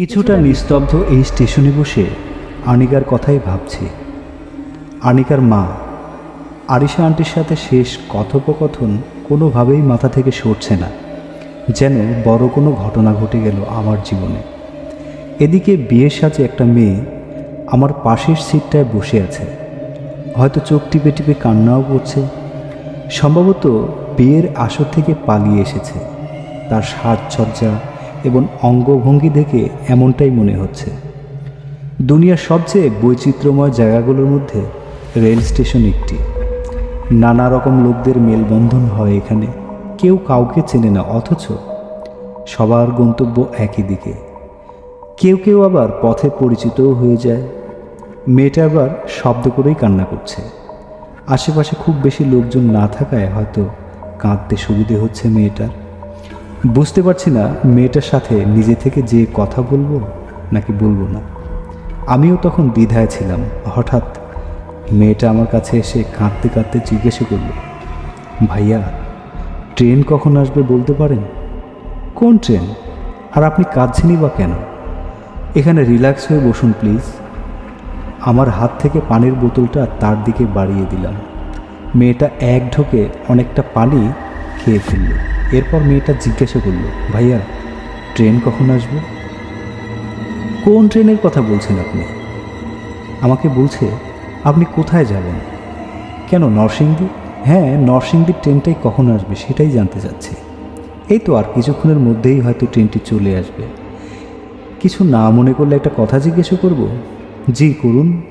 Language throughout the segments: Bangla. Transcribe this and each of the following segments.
কিছুটা নিস্তব্ধ এই স্টেশনে বসে আনিকার কথাই ভাবছি। আনিকার মা, আরিশা আন্টির সাথে শেষ কথোপকথন কোনোভাবেই মাথা থেকে সরছে না, যেন বড় কোনো ঘটনা ঘটে গেল আমার জীবনে। এদিকে বিয়ের সাজে একটা মেয়ে আমার পাশের সিটটায় বসে আছে। হয়তো চোখ টিপে টিপে কান্নাও করছে। সম্ভবত বিয়ের আসর থেকে পালিয়ে এসেছে। তার সাজসজ্জা এবং অঙ্গভঙ্গি দেখে এমনটাই মনে হচ্ছে। দুনিয়ার সবচেয়ে বৈচিত্র্যময় জায়গাগুলোর মধ্যে রেল স্টেশন একটি। নানা রকম লোকদের মেলবন্ধন হয় এখানে। কেউ কাউকে চেনে না, অথচ সবার গন্তব্য একই দিকে। কেউ কেউ আবার পথে পরিচিতও হয়ে যায়। মেয়েটা আবার শব্দ করেই কান্না করছে। আশেপাশে খুব বেশি লোকজন না থাকায় হয়তো কাঁদতে সুবিধে হচ্ছে মেয়েটার। বুঝতে পারছি না মেয়েটার সাথে নিজে থেকে যে কথা বলব নাকি বলব না। আমিও তখন দ্বিধায় ছিলাম। হঠাৎ মেয়েটা আমার কাছে এসে কাঁদতে কাঁদতে জিজ্ঞেস করল, ভাইয়া, ট্রেন কখন আসবে বলতে পারেন? কোন ট্রেন? আর আপনি কাঁদছেনই বা কেন? এখানে রিল্যাক্স হয়ে বসুন প্লিজ। আমার হাত থেকে পানির বোতলটা তার দিকে বাড়িয়ে দিলাম। মেয়েটা এক ঢোকে অনেকটা পানি খেয়ে ফেলল। এরপর মেয়েটা জিজ্ঞাসা করল, ভাইয়া, ট্রেন কখন আসবে? কোন ট্রেনের কথা বলছেন আপনি? আমাকে বলছে, আপনি কোথায় যাবেন? কেন, নরসিংদী? হ্যাঁ নরসিংদীর ট্রেনটাই কখন আসবে সেটাই জানতে চাচ্ছি। এই তো, আর কিছুক্ষণের মধ্যেই হয়তো ট্রেনটি চলে আসবে। কিছু না মনে করলে একটা কথা জিজ্ঞেস করব? জি, করুন।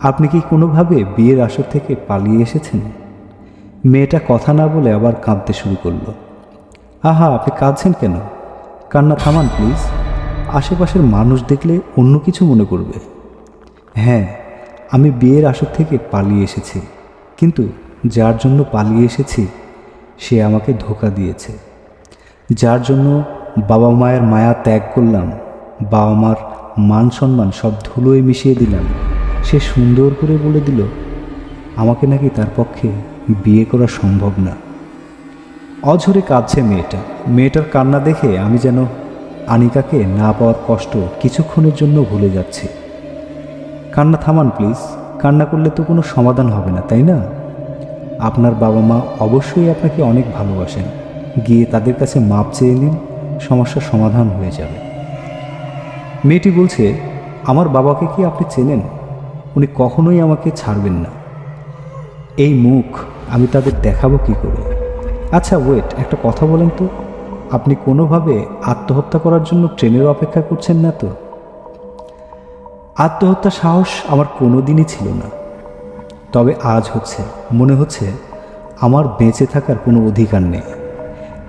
আপনি কি কোনোভাবে বিয়ের আসর থেকে পালিয়ে এসেছেন? মেয়েটা কথা না বলে আবার কাঁদতে শুরু করল। আহা, আপনি কাঁদছেন কেন? কান্না থামান প্লিজ আশেপাশের মানুষ দেখলে অন্য কিছু মনে করবে। হ্যাঁ আমি বিয়ের আসর থেকে পালিয়ে এসেছি। কিন্তু যার জন্য পালিয়ে এসেছি, সে আমাকে ধোকা দিয়েছে। যার জন্য বাবা মায়ের মায়া ত্যাগ করলাম, বাবা মার মান সম্মান সব ধুলোয় মিশিয়ে দিলাম। সে সুন্দর করে বলে দিল, আমাকে নাকি তার পক্ষে বিয়ে করা সম্ভব না। অঝরে কাঁদছে মেয়েটা। মেয়েটার কান্না দেখে আমি যেন আনিকাকে না পাওয়ার কষ্ট কিছুক্ষণের জন্য ভুলে যাচ্ছি। কান্না থামান প্লিজ, কান্না করলে তো কোনো সমাধান হবে না, তাই না? আপনার বাবা মা অবশ্যই আপনাকে অনেক ভালোবাসেন। গিয়ে তাদের কাছে মাপ চেয়ে নিন, সমস্যার সমাধান হয়ে যাবে। মেয়েটি বলছে, আমার বাবাকে কি আপনি চেনেন? উনি কখনোই আমাকে ছাড়বেন না। এই মুখ আমি তাদের দেখাবো কি করে? আচ্ছা ওয়েট একটা কথা বলেন তো। আপনি কোনোভাবে আত্মহত্যা করার জন্য ট্রেনের অপেক্ষা করছেন না তো? আত্মহত্যা সাহস আমার কোনো দিনই ছিল না। তবে আজ হচ্ছে, মনে হচ্ছে আমার বেঁচে থাকার কোনো অধিকার নেই।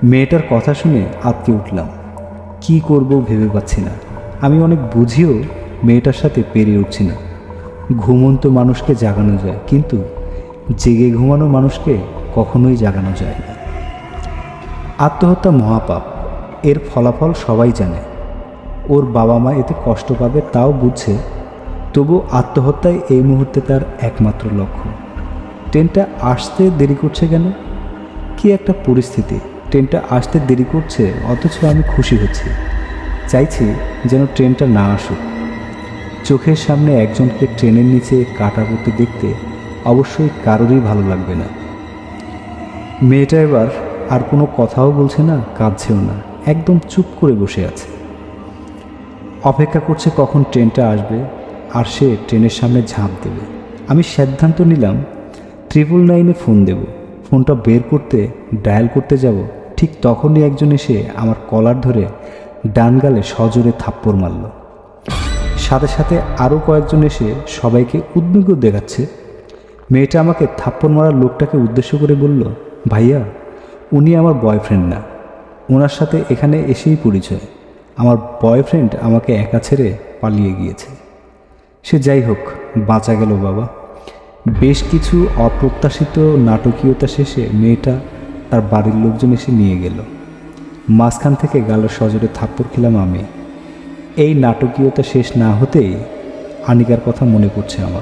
মেয়েটার কথা শুনে আটকে উঠলাম। কি করব ভেবে পাচ্ছি না। আমি অনেক বুঝিও মেয়েটার সাথে পেরিয়ে উঠছি না। ঘুমন্ত মানুষকে জাগানো যায়, কিন্তু জেগে ঘুমানো মানুষকে কখনোই জাগানো যায় না। আত্মহত্যা মহাপাপ, এর ফলাফল সবাই জানে। ওর বাবা মা এতে কষ্ট পাবে তাও বুঝছে তবু আত্মহত্যাই এই মুহূর্তে তার একমাত্র লক্ষ্য। ট্রেনটা আসতে দেরি করছে কেন? কি একটা পরিস্থিতি। ট্রেনটা আসতে দেরি করছে, অথচ আমি খুশি হচ্ছি। চাইছি যেন ট্রেনটা না আসুক। চোখের সামনে একজনকে ট্রেনের নিচে কাটা করতে দেখতে অবশ্যই কারোরই ভালো লাগবে না। মেয়েটা এবার আর কোনো কথাও বলছে না, কাঁদছেও না, একদম চুপ করে বসে আছে। অপেক্ষা করছে কখন ট্রেনটা আসবে, আর সে ট্রেনের সামনে ঝাঁপ দেবে। আমি সিদ্ধান্ত নিলাম ট্রিপল নাইনে ফোন দেব। ফোনটা বের করতে, ডায়াল করতে যাব। ঠিক তখনই একজন এসে আমার কলার ধরে ডান গালে সজোরে থাপ্পড় মারল। সাথে সাথে আরও কয়েকজন এসে সবাইকে উদ্বিগ্ন দেখাচ্ছে। মেয়েটা আমাকে থাপ্পড় মারার লোকটাকে উদ্দেশ্য করে বলল, ভাইয়া উনি আমার বয়ফ্রেন্ড না। ওনার সাথে এখানে এসেই পরিচয়। আমার বয়ফ্রেন্ড আমাকে একা ছেড়ে পালিয়ে গিয়েছে। সে যাই হোক, বাঁচা গেল বাবা। বেশ কিছু অপ্রত্যাশিত নাটকীয়তা শেষে মেয়েটা তার বাড়ির লোকজন এসে নিয়ে গেল। মাঝখান থেকে গালের সজোরে থাপ্পড় খেলাম আমি। এই নাটকীয়তা শেষ না হতেই আনিকার কথা মনে পড়ছে আমার।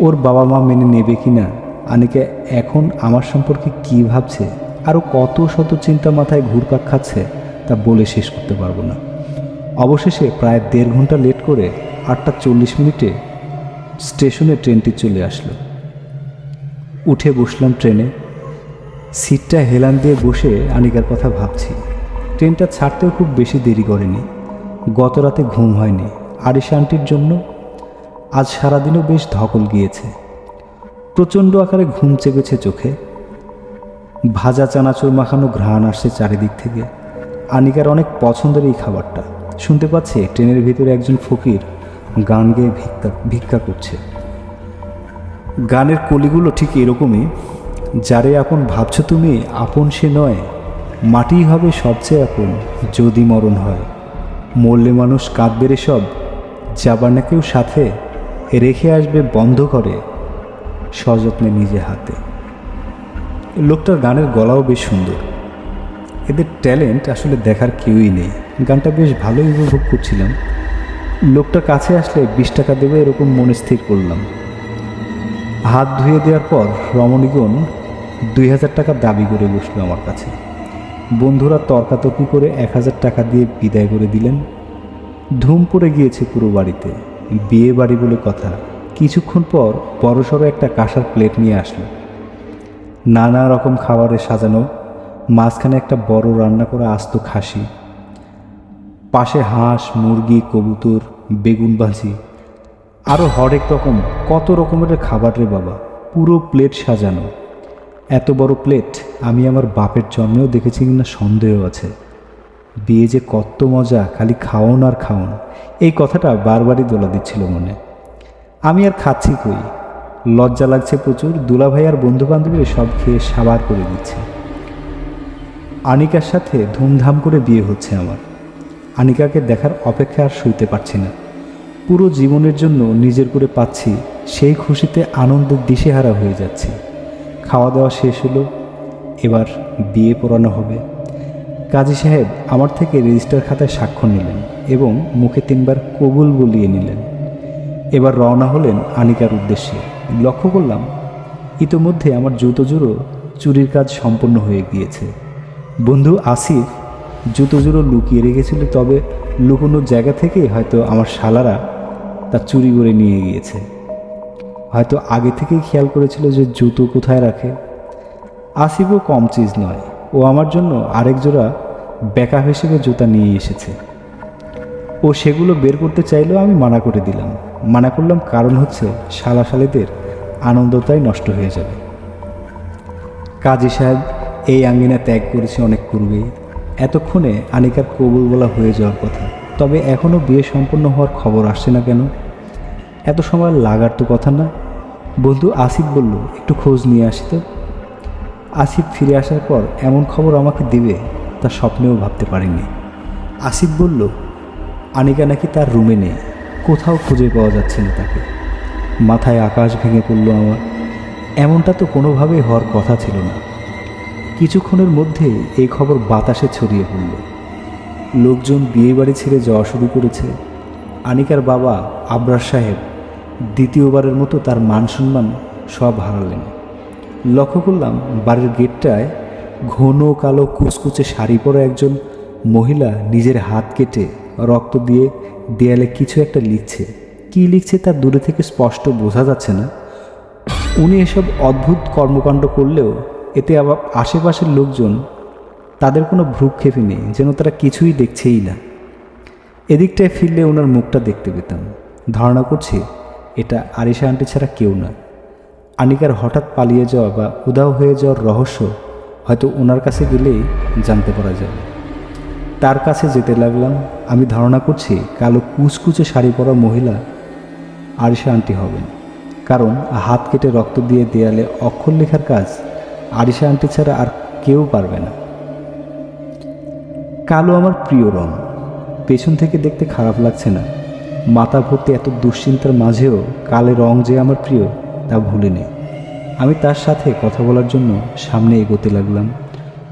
ওর বাবা মা মেনে নেবে কি না আনিকা, এখন আমার সম্পর্কে কি ভাবছে? আরও কত শত চিন্তা মাথায় ঘুরপাক খাচ্ছে, তা বলে শেষ করতে পারব না। অবশেষে প্রায় দেড় ঘণ্টা লেট করে আটটা চল্লিশ মিনিটে স্টেশনে ট্রেনটি চলে আসলো। উঠে বসলাম ট্রেনে। সিটটা হেলান দিয়ে বসে আনিকার কথা ভাবছি। ট্রেনটা ছাড়তেও খুব বেশি দেরি করেনি। গত রাতে ঘুম হয়নি। আরিসা আন্টির জন্য আজ সারাদিনও বেশ ধকল গিয়েছে। প্রচণ্ড আকারে ঘুম চেপেছে চোখে। ভাজা চানাচুর মাখানো ঘ্রাণ আসছে চারিদিক থেকে। আনিকার অনেক পছন্দের এই খাবারটা। শুনতে পাচ্ছে, ট্রেনের ভিতরে একজন ফকির গান গেয়ে ভিক্ষা ভিক্ষা করছে। গানের কলিগুলো ঠিক এরকমই, যারে আপন ভাবছ তুমি, আপন সে নয়। মাটিই হবে সবচেয়ে আপন, যদি মরণ হয়। মরলে মানুষ কাঁদবে রে সব, যাবার না কেউ সাথে, রেখে আসবে বন্ধ করে সযত্নে নিজে হাতে। লোকটার গানের গলাও বেশ সুন্দর। এদের ট্যালেন্ট আসলে দেখার কেউই নেই। গানটা বেশ ভালোই উপভোগ করছিলাম। লোকটার কাছে আসলে বিশ টাকা দেবে এরকম মনে স্থির করলাম। হাত ধুয়ে দেওয়ার পর রমণীগণ দুই হাজার টাকা দাবি করে বসল আমার কাছে। বন্ধুরা তর্কাতর্কি করে এক হাজার টাকা দিয়ে বিদায় করে দিলেন। ধুম পড়ে গিয়েছে পুরো বাড়িতে। বিয়ে বাড়ি বলে কথা। কিছুক্ষণ পর বড়সড় একটা কাঁসার প্লেট নিয়ে আসলো। নানা রকম খাবারে সাজানো, মাঝখানে একটা বড় রান্না করা আস্ত খাসি, পাশে হাঁস, মুরগি, কবুতর, বেগুন ভাজি আরও হরেক রকম, কত রকমের খাবার রে বাবা, পুরো প্লেট সাজানো। এত বড় প্লেট আমি আমার বাপের জন্মেও দেখেছি কিনা সন্দেহ আছে। বিয়ে যে কত মজা, খালি খাওন আর খাওন, এই কথাটা বারবারই দোলা দিচ্ছিল মনে। আমি আর খাচ্ছি কই? লজ্জা লাগছে প্রচুর, দুলাভাই আর বন্ধু বান্ধবীরা সব খেয়ে সাবার করে দিচ্ছে। আনিকার সাথে ধুমধাম করে বিয়ে হচ্ছে আমার। আনিকাকে দেখার অপেক্ষা আর সইতে পারছি না। পুরো জীবনের জন্য নিজের করে পাচ্ছি, সেই খুশিতে আনন্দের দিশেহারা হয়ে যাচ্ছি। খাওয়া দাওয়া শেষ হলো, এবার বিয়ে পড়ানো হবে। কাজী সাহেব আমার থেকে রেজিস্টার খাতায় স্বাক্ষর নিলেন এবং মুখে তিনবার কবুল বলিয়ে নিলেন। এবার রওনা হলেন আনিকার উদ্দেশ্যে। লক্ষ্য করলাম, ইতোমধ্যে আমার জুতো জুড়ো চুরির কাজ সম্পন্ন হয়ে গিয়েছে। বন্ধু আসিফ জুতো জুড়ো লুকিয়ে রেখেছিল, তবে লুকোনোর জায়গা থেকে হয়তো আমার শালারা তা চুরি করে নিয়ে গিয়েছে। হয়তো আগে থেকেই খেয়াল করেছিল যে জুতো কোথায় রাখে। আসিফও কম চিজ নয়, ও আমার জন্য আরেক জোড়া ব্যাকআপ হিসেবে জুতা নিয়ে এসেছে। ও সেগুলো বের করতে চাইলেও আমি মানা করে দিলাম। মানা করলাম কারণ হচ্ছে শালাশালিদের আনন্দটাই নষ্ট হয়ে যাবে। কাজী সাহেব, এই আঙ্গিনা ত্যাগ করেছে অনেক পূর্বেই। এতক্ষণে আনিকার কবুল বলা হয়ে যাওয়ার কথা। তবে এখনও বিয়ে সম্পন্ন হওয়ার খবর আসছে না কেন? এত সময় লাগার তো কথা না। বন্ধু আসিফ বলল, একটু খোঁজ নিয়ে আসি তো। আসিফ ফিরে আসার পর এমন খবর আমাকে দেবে তা স্বপ্নেও ভাবতে পারিনি। আসিফ বলল, আনিকা নাকি তার রুমে নেই। কোথাও খুঁজে পাওয়া যাচ্ছে না তাকে। মাথায় আকাশ ভেঙে পড়ল আমার। এমনটা তো কোনোভাবেই হওয়ার কথা ছিল না। কিছুক্ষণের মধ্যে এই খবর বাতাসে ছড়িয়ে পড়ল। লোকজন বিয়ে বাড়ি ছেড়ে যাওয়া শুরু করেছে। আনিকার বাবা আবরার সাহেব দ্বিতীয়বারের মতো তার মান সম্মান সব হারালেন। লক্ষ্য করলাম বাড়ির গেটটায় ঘন কালো কুচকুচে শাড়ি পরা একজন মহিলা নিজের হাত কেটে রক্ত দিয়ে দেয়ালে কিছু একটা লিখছে। কী লিখছে তা দূরে থেকে স্পষ্ট বোঝা যাচ্ছে না। উনি এসব অদ্ভুত কর্মকাণ্ড করলেও এতে আবার আশেপাশের লোকজন তাদের কোনো ভ্রুক্ষেপই নেই, যেন তারা কিছুই দেখছেই না। এদিকটায় ফিরলে ওনার মুখটা দেখতে পেতাম। ধারণা করছি এটা আরিশা আন্টি ছাড়া কেউ না। আনিকার হঠাৎ পালিয়ে যাওয়া বা উদাও হয়ে যাওয়ার রহস্য হয়তো ওনার কাছে গেলেই জানতে পারা যাবে। তার কাছে যেতে লাগলাম। আমি ধারণা করছি কালো কুচকুচে শাড়ি পরা মহিলা আরিশা আন্টি হবেন। কারণ হাত কেটে রক্ত দিয়ে দেয়ালে অক্ষর লেখার কাজ আরিশা আন্টি ছাড়া আর কেউ পারবে না। কালো আমার প্রিয় রং। পেছন থেকে দেখতে খারাপ লাগছে না। মাথা ভর্তি এত দুশ্চিন্তার মাঝেও কালে রং যে আমার প্রিয়, তা ভুলিনি। আমি তার সাথে কথা বলার জন্য সামনে এগোতে লাগলাম।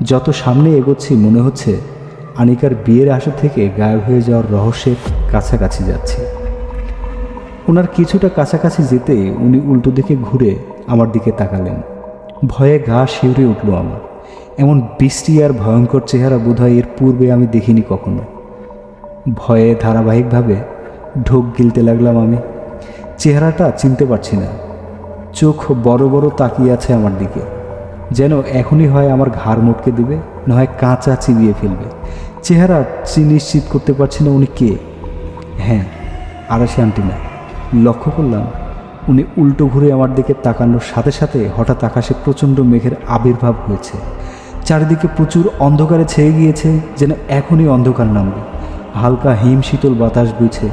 যত সামনে এগোচ্ছি মনে হচ্ছে আনিকার বিয়ের আসর থেকে গায়েব হয়ে যাওয়ার রহস্যের কাছাকাছি যাচ্ছে। ওনার কিছুটা কাছাকাছি যেতে উনি উল্টো দিকে ঘুরে আমার দিকে তাকালেন। ভয়ে গা শিউরে উঠল আমার। এমন বৃষ্টি আর ভয়ঙ্কর চেহারা বোধহয় এর পূর্বে আমি দেখিনি কখনো। ভয়ে ধারাবাহিকভাবে ঢোক গিলতে লাগলাম আমি। চেহারাটা চিনতে পারছি না। চোখ বড় বড় তাকিয়ে আছে আমার দিকে। যেন এখনই হয় আমার ঘাড় মুটকে দিবে, নয় কাঁচা চিবিয়ে ফেলবে। চেহারা নিশ্চিত করতে পারছি না উনি কে। হ্যাঁ আড়াশি আন্টি না। লক্ষ্য করলাম উনি উল্টো ঘুরে আমার দিকে তাকানোর সাথে সাথে হঠাৎ আকাশে প্রচণ্ড মেঘের আবির্ভাব হয়েছে। চারিদিকে প্রচুর অন্ধকারে ছেয়ে গিয়েছে যেন এখনই অন্ধকার নামবে। হালকা হিম শীতল বাতাস বইছে।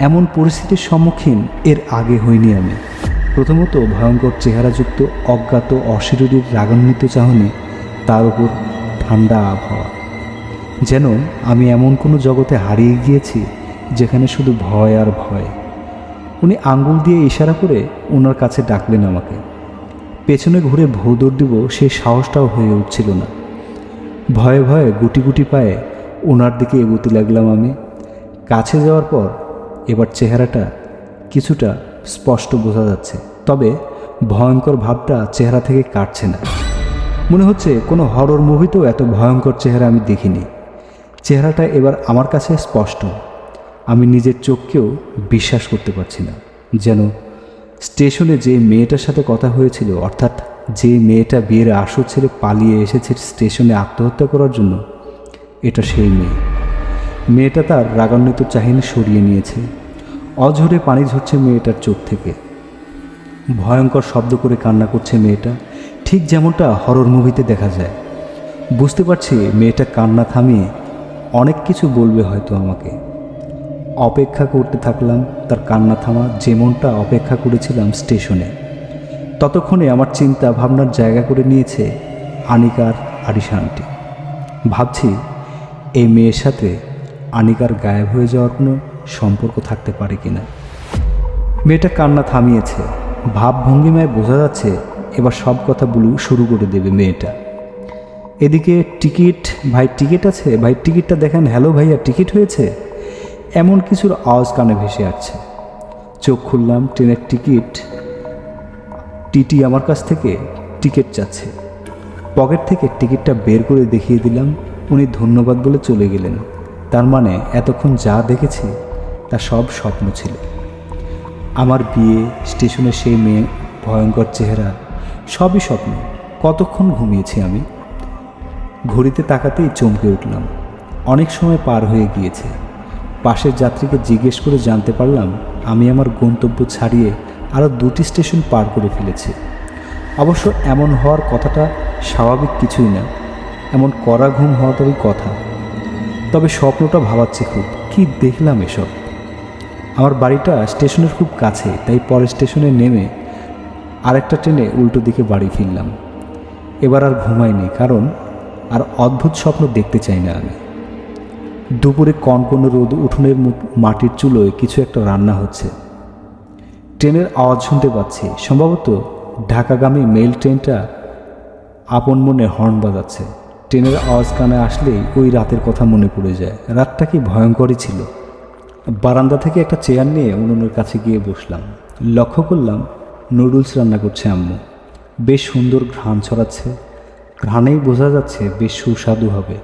এমন পরিস্থিতির সম্মুখীন এর আগে হইনি আমি। প্রথমত ভয়ঙ্কর চেহারাযুক্ত, অজ্ঞাত, অশরীরীর রাগান্বিত চাহনি তার উপর ঠান্ডা আবহাওয়া। যেন আমি এমন কোনো জগতে হারিয়ে গিয়েছি যেখানে শুধু ভয় আর ভয়। উনি আঙ্গুল দিয়ে ইশারা করে ওনার কাছে ডাকলেন আমাকে। পেছনে ঘুরে ভৌদর দিব সেই সাহসটাও হয়ে উঠছিল না। ভয়ে ভয়ে গুটি গুটি পায়ে ওনার দিকে এগোতে লাগলাম আমি। কাছে যাওয়ার পর এবার চেহারাটা কিছুটা স্পষ্ট বোঝা যাচ্ছে, তবে ভয়ঙ্কর ভাবটা চেহারা থেকে কাটছে না। মনে হচ্ছে কোনো হরর মুভিতেও এত ভয়ঙ্কর চেহারা আমি দেখিনি। চেহারাটা এবার আমার কাছে স্পষ্ট। আমি নিজের চোখকেও বিশ্বাস করতে পারছি না, যেন স্টেশনে যে মেয়েটার সাথে কথা হয়েছিল, অর্থাৎ যে মেয়েটা বিয়ের আসর ছেড়ে পালিয়ে এসেছে স্টেশনে আত্মহত্যা করার জন্য, এটা সেই মেয়ে। মেয়েটা তার রাগান্বিত চাহিনি সরিয়ে নিয়েছে। অঝরে পানি ঝরছে মেয়েটার চোখ থেকে। ভয়ঙ্কর শব্দ করে কান্না করছে মেয়েটা। ঠিক যেমনটা হরর মুভিতে দেখা যায়। বুঝতে পারছি মেয়েটা কান্না থামিয়ে অনেক কিছু বলবে হয়তো আমাকে। অপেক্ষা করতে থাকলাম, তার কান্না থামা যেমনটা অপেক্ষা করেছিলাম স্টেশনে। ততক্ষণে আমার চিন্তা ভাবনার জায়গা করে নিয়েছে আনিকার আরিশানটি ভাবছি, এই মেয়ের সাথে আনিকার গায়েব হয়ে যাওয়ার কোনো সম্পর্ক থাকতে পারে কি না মেয়েটা কান্না থামিয়েছে। ভাবভঙ্গিমায় বোঝা যাচ্ছে, এবার সব কথা বলু শুরু করে দেবে মেয়েটা। এদিকে টিকিট, ভাই টিকিট আছে? ভাই টিকিটটা দেখেন, হ্যালো ভাইয়া, টিকিট হয়েছে? এমন কিছুর আওয়াজ কানে ভেসে আসছে। চোখ খুললাম, ট্রেনের টিকিট। টিটি আমার কাছ থেকে টিকিট চাচ্ছে। পকেট থেকে টিকিটটা বের করে দেখিয়ে দিলাম, উনি ধন্যবাদ বলে চলে গেলেন। তার মানে এতক্ষণ যা দেখেছি, তা সব স্বপ্ন ছিল। আমার বিয়ে স্টেশনে সেই মেয়ে, ভয়ঙ্কর চেহারা, সবই স্বপ্ন। কতক্ষণ ঘুমিয়েছি আমি? ঘড়িতে তাকাতেই চমকে উঠলাম। অনেক সময় পার হয়ে গিয়েছে। পাশের যাত্রীকে জিজ্ঞেস করে জানতে পারলাম, আমি আমার গন্তব্য ছাড়িয়ে আরও দুটি স্টেশন পার করে ফেলেছি। অবশ্য এমন হওয়ার কথাটা স্বাভাবিক কিছুই না। এমন কড়া ঘুম হওয়াটারই কথা। তবে স্বপ্নটা ভাবাচ্ছে খুব। কি দেখলাম এসব? আমার বাড়িটা স্টেশনের খুব কাছে, তাই পরের স্টেশনে নেমে আরেকটা ট্রেনে উল্টো দিকে বাড়ি ফিরলাম। এবার আর ঘুমাইনি কারণ আর অদ্ভুত স্বপ্ন দেখতে চাই না আমি। দুপুরে কনকন রোদ উঠোনের মাটির চুলোয় কিছু একটা রান্না হচ্ছে। ট্রেনের আওয়াজ শুনতে পাচ্ছি। সম্ভবত ঢাকাগামী মেল ট্রেনটা আপন মনে হর্ন বাজাচ্ছে। ট্রেনের আওয়াজ কানে আসলেই ওই রাতের কথা মনে পড়ে যায়। রাতটা কি ভয়ঙ্করই ছিল। বারান্দা থেকে একটা চেয়ার নিয়ে উনুনের কাছে গিয়ে বসলাম। লক্ষ্য করলাম নুডলস রান্না করছে আম্মু। বেশ সুন্দর ঘ্রাণ ছড়াচ্ছে। ঘ্রাণেই বোঝা যাচ্ছে বেশ সুস্বাদু হবে।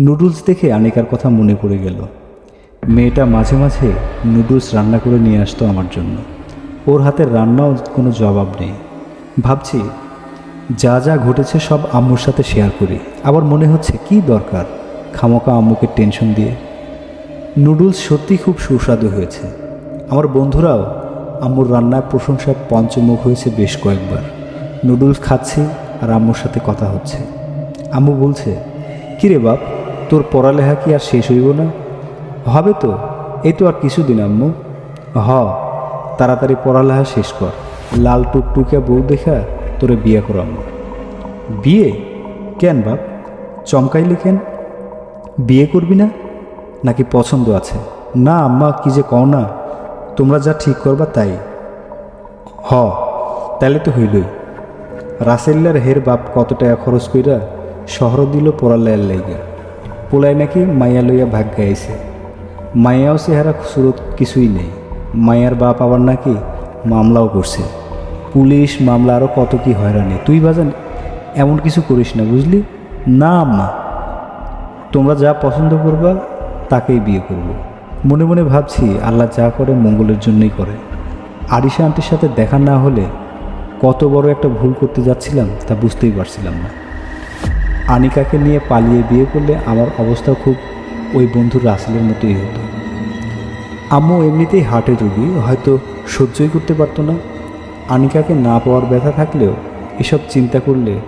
নুডলস দেখে আনিকার কথা মনে পড়ে গেল। মেয়েটা মাঝে মাঝে নুডলস রান্না করে নিয়ে আসতো আমার জন্য। ওর হাতের রান্নাও কোনো জবাব নেই। ভাবছি, যা যা ঘটেছে সব আম্মুর সাথে শেয়ার করি। আবার মনে হচ্ছে কি দরকার খামোকা আম্মুকে টেনশন দিয়ে। নুডলস সত্যি খুব সুস্বাদু হয়েছে। আমার বন্ধুরাও আম্মুর রান্নার প্রশংসায় পঞ্চমুখ হয়েছে বেশ কয়েকবার। নুডলস খাচ্ছি আর আম্মুর সাথে কথা হচ্ছে। আম্মু বলছে, কিরে বাপ, তোর পড়ালেখা কি আর শেষ হইব না? হবে তো, এই তো আর কিছুদিন আম্মু। হ, তাড়াতাড়ি পড়ালেখা শেষ কর। লাল টুকটুকে বউ দেখা তোরে বিয়ে কর আম্মু। বিয়ে? কেন বাপ? চমকাইলি কেন? বিয়ে করবি না? নাকি পছন্দ আছে? না আম্মা, কি যে কও না, তোমরা যা ঠিক করবা তাই। হ তাহলে তো হইলই। রাসেল্লার হের বাপ কত টাকা খরচ কইরা শহর দিল পড়ালেয়ার লাইগা পোলাই নাকি মাইয়া লইয়া ভাগ গাইছে। মাইয়াও চেহারা সুরত কিছুই নেই। মাইয়ার বাপ আবার নাকি মামলাও করছে। পুলিশ মামলা আরও কত কি হয়রানি। তুই বাজান, এমন কিছু করিস না, বুঝলি? না, আম্মা। তোমরা যা পছন্দ করবা, তাকেই বিয়ে করব। মনে মনে ভাবছি, আল্লাহ যা করে মঙ্গলের জন্যই করে। আরিশা আন্টির সাথে দেখা না হলে কত বড় একটা ভুল করতে যাচ্ছিলাম তা বুঝতেই পারছিলাম না। আনিকাকে নিয়ে পালিয়ে বিয়ে করলে আমার অবস্থা খুব ওই বন্ধু রাসেলের মতোই হতো। আম্মু এমনিতেই হার্টে রুগী, হয়তো সহ্যই করতে পারতো না। আনিকাকে না পাওয়ার ব্যথা থাকলেও এসব চিন্তা করলে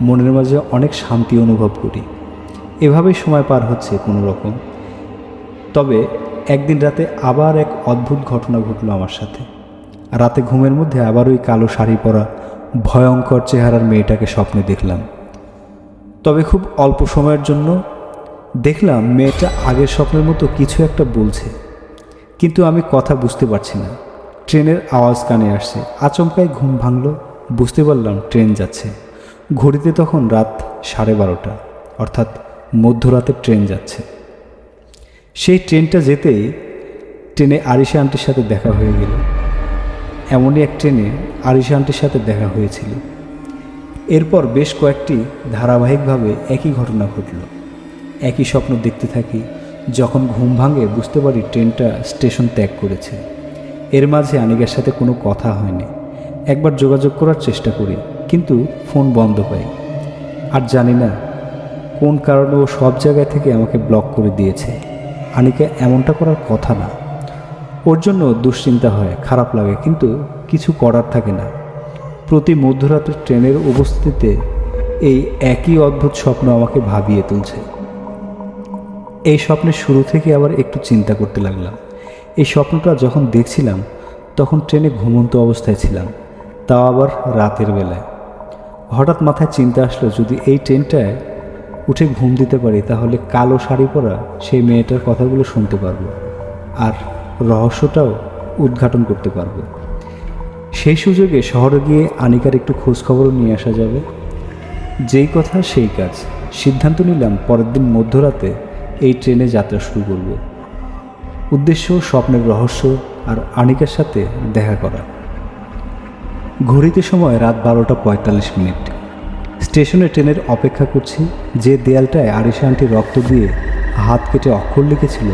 মনের মাঝে অনেক শান্তি অনুভব করি। এভাবেই সময় পার হচ্ছে কোনো রকম। তবে একদিন রাতে আবার এক অদ্ভুত ঘটনা ঘটলো আমার সাথে। রাতে ঘুমের মধ্যে আবার ওই কালো শাড়ি পরা ভয়ঙ্কর চেহারার মেয়েটাকে স্বপ্নে দেখলাম। তবে খুব অল্প সময়ের জন্য দেখলাম মেয়েটা আগের স্বপ্নের মতো কিছু একটা বলছে। কিন্তু আমি কথা বুঝতে পারছি না। ট্রেনের আওয়াজ কানে আসছে। আচমকায় ঘুম ভাঙলো, বুঝতে পারলাম ট্রেন যাচ্ছে। ঘড়িতে তখন রাত সাড়ে বারোটা, অর্থাৎ মধ্যরাতে ট্রেন যাচ্ছে। সেই ট্রেনটা যেতেই ট্রেনে আরিশা আন্টির সাথে দেখা হয়ে গেল। এমনই এক ট্রেনে আরিশা আন্টির সাথে দেখা হয়েছিল। এরপর বেশ কয়েকটি ধারাবাহিকভাবে একই ঘটনা ঘটল। একই স্বপ্ন দেখতে থাকি, যখন ঘুম ভাঙে বুঝতে পারি ট্রেনটা স্টেশন ত্যাগ করেছে। এর মাঝে আনিকার সাথে কোনো কথা হয়নি। একবার যোগাযোগ করার চেষ্টা করি, কিন্তু ফোন বন্ধ পাই আর জানি না কোন কারণে ও সব জায়গায় থেকে আমাকে ব্লক করে দিয়েছে। আনিকা এমনটা করার কথা না। ওর জন্য দুশ্চিন্তা হয়, খারাপ লাগে, কিন্তু কিছু করার থাকে না। প্রতি মধ্যরাতের ট্রেনের উপস্থিতিতে এই একই অদ্ভুত স্বপ্ন আমাকে ভাবিয়ে তুলছে। এই স্বপ্নের শুরু থেকে আবার একটু চিন্তা করতে লাগলাম। এই স্বপ্নটা যখন দেখছিলাম, তখন ট্রেনে ঘুমন্ত অবস্থায় ছিলাম, তাও আবার রাতের বেলায়। হঠাৎ মাথায় চিন্তা আসলো, যদি এই ট্রেনটায় উঠে ঘুম দিতে পারি, তাহলে কালো শাড়ি পরা সেই মেয়েটার কথাগুলো শুনতে পারব। আর রহস্যটাও উদ্ঘাটন করতে পারব। সেই সুযোগে শহরে গিয়ে আনিকার একটু খোঁজখবরও নিয়ে আসা যাবে। যেই কথা সেই কাজ। সিদ্ধান্ত নিলাম পরের দিন মধ্যরাতে এই ট্রেনে যাত্রা শুরু করব। উদ্দেশ্য স্বপ্নের রহস্য আর আনিকার সাথে দেখা করা। ঘড়িতে সময় রাত বারোটা পঁয়তাল্লিশ মিনিট। স্টেশনে ট্রেনের অপেক্ষা করছি যে দেয়ালটায় আরিশা আন্টি রক্ত দিয়ে হাত কেটে অক্ষর লিখেছিল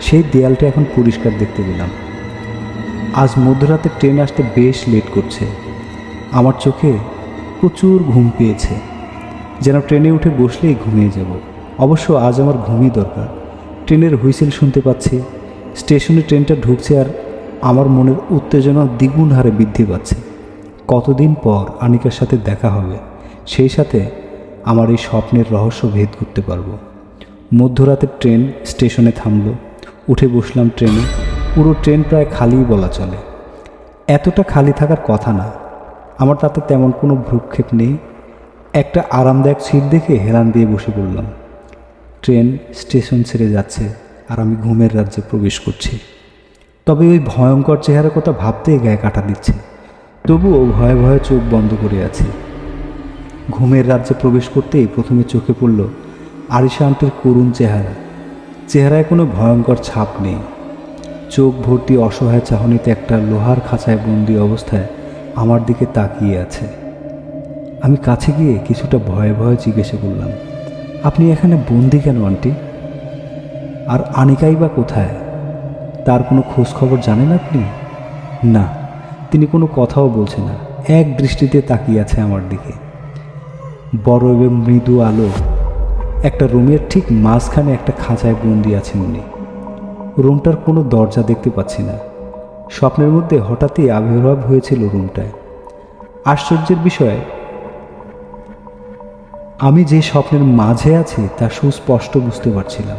সেই দেয়ালটা এখন পরিষ্কার দেখতে পেলাম। আজ মধ্যরাতে ট্রেন আসতে বেশ লেট করছে। আমার চোখে প্রচুর ঘুম পেয়েছে। যেন ট্রেনে উঠে বসলেই ঘুমিয়ে যাব। অবশ্য আজ আমার ঘুমই দরকার। ট্রেনের হুইসেল শুনতে পাচ্ছি। স্টেশনে ট্রেনটা ঢুকছে আর আমার মনের উত্তেজনা দ্বিগুণ হারে বৃদ্ধি পাচ্ছে। কতদিন পর আনিকার সাথে দেখা হবে, সেই সাথে আমার এই স্বপ্নের রহস্য ভেদ করতে পারব। মধ্যরাতের ট্রেন স্টেশনে থামলো। উঠে বসলাম ট্রেনে। পুরো ট্রেন প্রায় খালিই বলা চলে। এতটা খালি থাকার কথা না। আমার তাতে তেমন কোনো ভ্রুক্ষেপ নেই। একটা আরামদায়ক সিট দেখে হেলান দিয়ে বসে পড়লাম। ট্রেন স্টেশন ছেড়ে যাচ্ছে আর আমি ঘুমের রাজ্যে প্রবেশ করছি। তবে ওই ভয়ঙ্কর চেহারার কথা ভাবতেই গায়ে কাটা দিচ্ছে। তবুও ভয়ে ভয়ে চোখ বন্ধ করে আছি। ঘুমের রাজ্যে প্রবেশ করতেই প্রথমে চোখে পড়ল আরিশা করুণ চেহারা। চেহারায় কোনো ভয়ঙ্কর ছাপ নেই। চোখ ভর্তি অসহায় চাহনিতে একটা লোহার খাঁচায় বন্দি অবস্থায় আমার দিকে তাকিয়ে আছে। আমি কাছে গিয়ে কিছুটা ভয়ে ভয়ে জিজ্ঞেস করলাম, আপনি এখানে বন্দি কেন, আন্টি? আর আনিকাই বা কোথায়? তার কোনো খোঁজ খবর জানেন আপনি? না, তিনি কোনো কথাও বলছে না। এক দৃষ্টিতে তাকিয়ে আছে আমার দিকে। বড় এবং মৃদু আলো একটা রুমের ঠিক মাঝখানে একটা খাঁচায় বন্দি আছেন উনি। রুমটার কোনো দরজা দেখতে পাচ্ছি না। স্বপ্নের মধ্যে হঠাৎই আবির্ভাব হয়েছিল রুমটায়। আশ্চর্যের বিষয়, আমি যে স্বপ্নের মাঝে আছি তা সুস্পষ্ট বুঝতে পারছিলাম।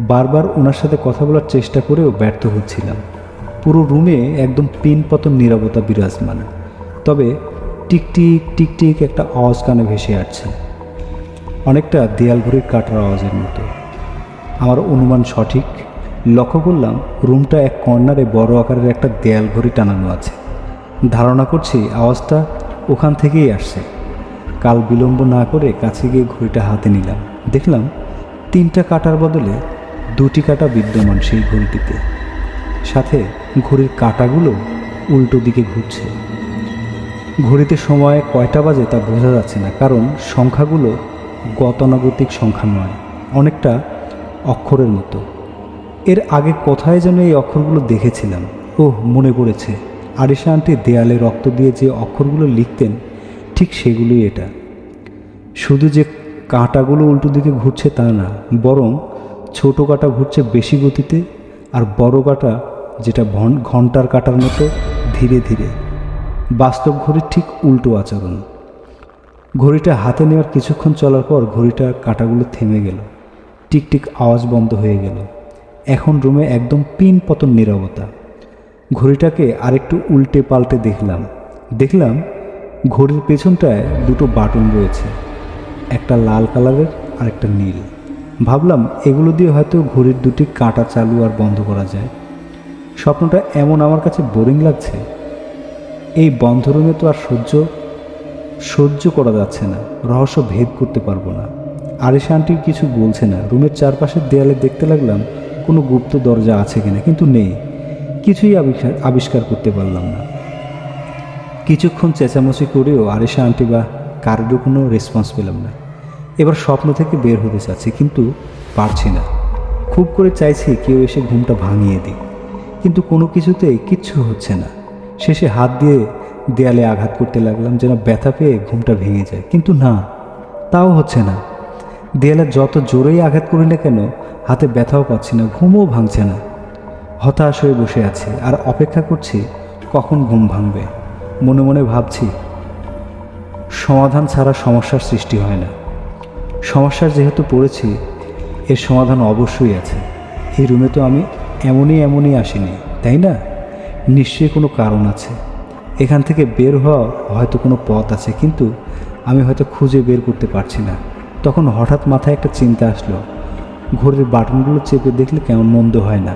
বারবার ওনার সাথে কথা বলার চেষ্টা করেও ব্যর্থ হচ্ছিলাম। পুরো রুমে একদম পিনপতন নিরবতা বিরাজমান। তবে টিকটিক টিকটিক একটা আওয়াজ কানে ভেসে আসছে। অনেকটা দেয়াল ঘড়ির কাটার আওয়াজের মতো। আমার অনুমান সঠিক? লক্ষ্য করলাম রুমটা এক কর্নারে বড় আকারের একটা দেয়াল ঘড়ি টানানো আছে। ধারণা করছি আওয়াজটা ওখান থেকেই আসছে। কাল বিলম্ব না করে কাছে গিয়ে ঘড়িটা হাতে নিলাম। দেখলাম তিনটা কাটার বদলে দুটি কাটা বিদ্যমান সেই ঘড়িটিতে। সাথে ঘড়ির কাটাগুলো উল্টো দিকে ঘুরছে। ঘড়িতে সময় কয়টা বাজে তা বোঝা যাচ্ছে না, কারণ সংখ্যাগুলো গতানুগতিক সংখ্যা নয়, অনেকটা অক্ষরের মতো। এর আগে কোথায় যেন এই অক্ষরগুলো দেখেছিলাম। ওহ, মনে পড়েছে। আরিশা আন্টি দেয়ালে রক্ত দিয়ে যে অক্ষরগুলো লিখতেন, ঠিক সেগুলোই এটা। শুধু যে কাঁটাগুলো উল্টো দিকে ঘুরছে তা না, বরং ছোট কাঁটা ঘুরছে বেশি গতিতে আর বড় কাঁটা যেটা ঘণ্টার কাঁটার মতো ধীরে ধীরে। বাস্তব ঘড়ির ঠিক উল্টো আচরণ। ঘড়িটা হাতে নেওয়ার কিছুক্ষণ চলার পর ঘড়িটার কাঁটাগুলো থেমে গেল। টিকটিক আওয়াজ বন্ধ হয়ে গেল। এখন রুমে একদম পিন পতন নীরবতা। ঘড়িটাকে আরেকটু উল্টে পাল্টে দেখলাম। দেখলাম ঘড়ির পেছনটায় দুটো বাটন রয়েছে। একটা লাল কালারের আর একটা নীল। ভাবলাম এগুলো দিয়ে হয়তো ঘড়ির দুটি কাঁটা চালু আর বন্ধ করা যায়। স্বপ্নটা এমন আমার কাছে বোরিং লাগছে। এই বন্ধ রুমে তো আর সহ্য সহ্য করা যাচ্ছে না, রহস্য ভেদ করতে পারব না। আরিশা আন্টি কিছু বলছে না, রুমের চারপাশের দেয়ালে দেখতে লাগলাম কোনো গুপ্ত দরজা আছে কিনা, কিন্তু নেই। কিছুই আবিষ্কার আবিষ্কার করতে পারলাম না। কিছুক্ষণ চেঁচামেচি করেও আরিশা আন্টি বা কারোর কোনো রেসপন্স পেলাম না। এবার স্বপ্ন থেকে বের হতে চাচ্ছি, কিন্তু পারছি না। খুব করে চাইছি কেউ এসে ঘুমটা ভাঙিয়ে দিক, কিন্তু কোনো কিছুতেই কিচ্ছু হচ্ছে না। শেষে হাত দিয়ে দেয়ালে আঘাত করতে লাগলাম, যেন ব্যথা পেয়ে ঘুমটা ভেঙে যায়। কিন্তু না, তাও হচ্ছে না। দেয়ালে যত জোরেই আঘাত করি না কেন, হাতে ব্যথাও পাচ্ছি না, ঘুমও ভাঙছে না। হতাশ হয়ে বসে আছি, আর অপেক্ষা করছি কখন ঘুম ভাঙবে। মনে মনে ভাবছি, সমাধান ছাড়া সমস্যার সৃষ্টি হয় না। সমস্যার যেহেতু পড়েছি, এর সমাধান অবশ্যই আছে। এই রুমে তো আমি এমনই এমনই আসিনি, তাই না? নিশ্চয়ই কোনো কারণ আছে। এখান থেকে বের হওয়া হয়তো কোনো পথ আছে, কিন্তু আমি হয়তো খুঁজে বের করতে পারছি না। তখন হঠাৎ মাথায় একটা চিন্তা আসলো। ঘড়ির বাটনগুলো চেপে দেখলে কেমন মন্দ হয় না।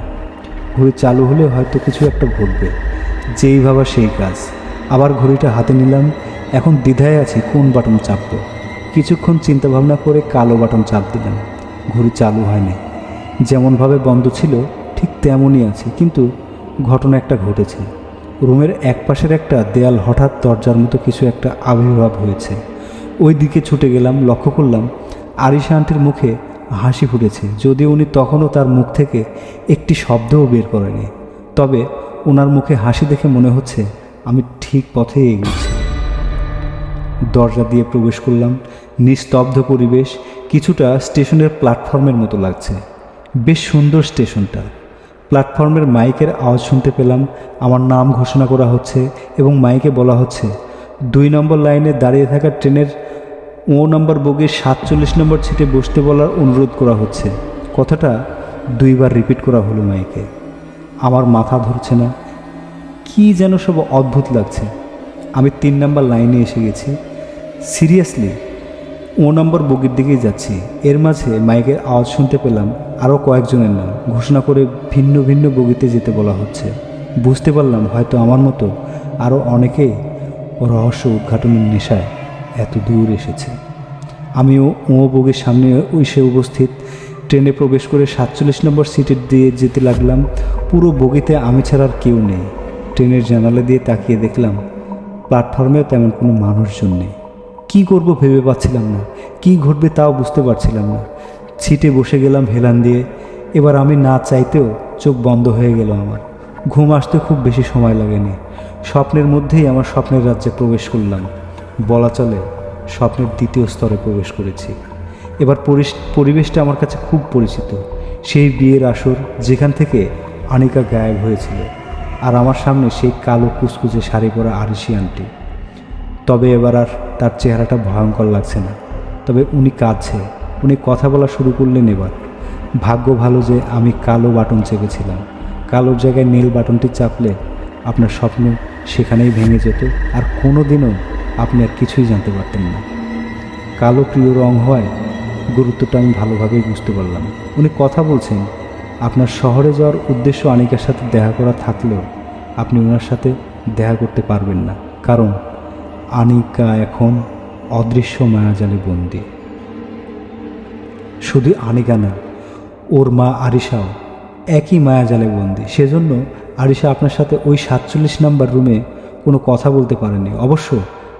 ঘড়ি চালু হলে হয়তো কিছু একটা ঘটবে। যেই ভাবা সেই কাজ। আবার ঘড়িটা হাতে নিলাম। এখন দ্বিধায় আছি কোন বাটন চাপবো। কিছুক্ষণ চিন্তা ভাবনা করে কালো বাটন চাপ দিলাম। ঘড়ি চালু হয়নি। যেমনভাবে বন্ধ ছিল, ঠিক তেমনই আছে, কিন্তু ঘটনা একটা ঘটেছে। রুমের এক পাশের একটা দেয়াল হঠাৎ দরজার মতো কিছু একটা আবির্ভাব হয়েছে। ওই দিকে ছুটে গেলাম, লক্ষ্য করলাম আরিশা আন্টির মুখে হাসি ফুটেছে, যদিও উনি তখনও তার মুখ থেকে একটি শব্দও বের করেনি। তবে ওনার মুখে হাসি দেখে মনে হচ্ছে আমি ঠিক পথে এগিয়েছি। দরজা দিয়ে প্রবেশ করলাম, নিস্তব্ধ পরিবেশ কিছুটা স্টেশনের প্ল্যাটফর্মের মতো লাগছে। বেশ সুন্দর স্টেশনটা। প্ল্যাটফর্মের মাইকের আওয়াজ শুনতে পেলাম। আমার নাম ঘোষণা করা হচ্ছে এবং মাইকে বলা হচ্ছে। দুই নম্বর লাইনে দাঁড়িয়ে থাকা ট্রেনের ও নম্বর বগির সাতচল্লিশ নম্বর সিটে বসতে বলার অনুরোধ করা হচ্ছে। কথাটা দুইবার রিপিট করা হলো মাইকে। আমার মাথা ধরছে না। কি যেন সব অদ্ভুত লাগছে। আমি তিন নম্বর লাইনে এসে গেছি। সিরিয়াসলি ও নম্বর বগির দিকেই যাচ্ছি। এর মাঝে মাইকের আওয়াজ শুনতে পেলাম আরও কয়েকজনের নাম। ঘোষণা করে ভিন্ন ভিন্ন বগিতে যেতে বলা হচ্ছে। বুঝতে পারলাম হয়তো আমার মতো আরও অনেকেই রহস্য উদ্ঘাটনের নেশায় এত দূর এসেছে। আমিও ও বগির সামনে এসে উপস্থিত। ট্রেনে প্রবেশ করে সাতচল্লিশ নম্বর সিটে দিয়ে যেতে লাগলাম। পুরো বগিতে আমি ছাড়া আর কেউ নেই। ট্রেনের জানালা দিয়ে তাকিয়ে দেখলাম, প্ল্যাটফর্মেও তেমন কোনো মানুষজন নেই। কী করব ভেবে পাচ্ছিলাম না। কি ঘটবে তাও বুঝতে পারছিলাম না। ছিটে বসে গেলাম হেলান দিয়ে। এবার আমি না চাইতেও চোখ বন্ধ হয়ে গেল আমার। ঘুম আসতে খুব বেশি সময় লাগেনি। স্বপ্নের মধ্যেই আমার স্বপ্নের রাজ্যে প্রবেশ করলাম। বলা চলে, স্বপ্নের দ্বিতীয় স্তরে প্রবেশ করেছি। এবার পরিবেশটা আমার কাছে খুব পরিচিত। সেই বিয়ের আসর যেখান থেকে আনিকা গায়েব হয়েছিল। আর আমার সামনে সেই কালো কুচকুচে শাড়ি পরা আরিসি আন্টি। তবে এবার আর তার চেহারাটা ভয়ঙ্কর লাগছে না। তবে উনি কাঁদছে। উনি কথা বলা শুরু করলেন এবার। ভাগ্য ভালো যে আমি কালো বাটন চেপেছিলাম। কালোর জায়গায় নীল বাটনটি চাপলে আপনার স্বপ্ন সেখানেই ভেঙে যেত আর কোনো দিনও আপনি আর কিছুই জানতে পারতেন না। কালো প্রিয় রং হওয়ায় গুরুত্বটা আমি ভালোভাবেই বুঝতে পারলাম। উনি কথা বলছেন, আপনার শহরে যাওয়ার উদ্দেশ্য আনিকার সাথে দেখা করা থাকলেও আপনি ওনার সাথে দেখা করতে পারবেন না। কারণ আনিকা এখন অদৃশ্য মায়াজালে বন্দি। শুধু আনিকা না, ওর মা আরিশাও একই মায়াজালে বন্দি। সেজন্য আরিশা আপনার সাথে ওই সাতচল্লিশ নাম্বার রুমে কোনো কথা বলতে পারেনি অবশ্য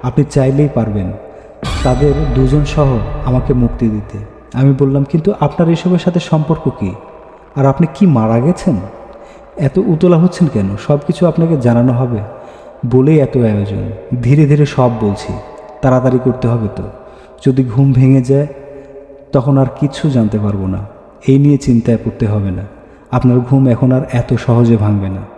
আপনি চাইলেই পারবেন। তাদের দুজন সহ আমাকে মুক্তি দিতে। আমি বললাম, কিন্তু আপনার এসবের সাথে সম্পর্ক কি? আর আপনি কি মারা গেছেন? এত উতলা হচ্ছেন কেন? সব কিছু আপনাকে জানানো হবে। বলেই এত আয়োজন। ধীরে ধীরে সব বলছি, তাড়াতাড়ি করতে হবে তো। যদি ঘুম ভেঙে যায়, তখন আর কিছু জানতে পারব না। এই নিয়ে চিন্তায় পড়তে হবে না। আপনার ঘুম এখন আর এত সহজে ভাঙবে না।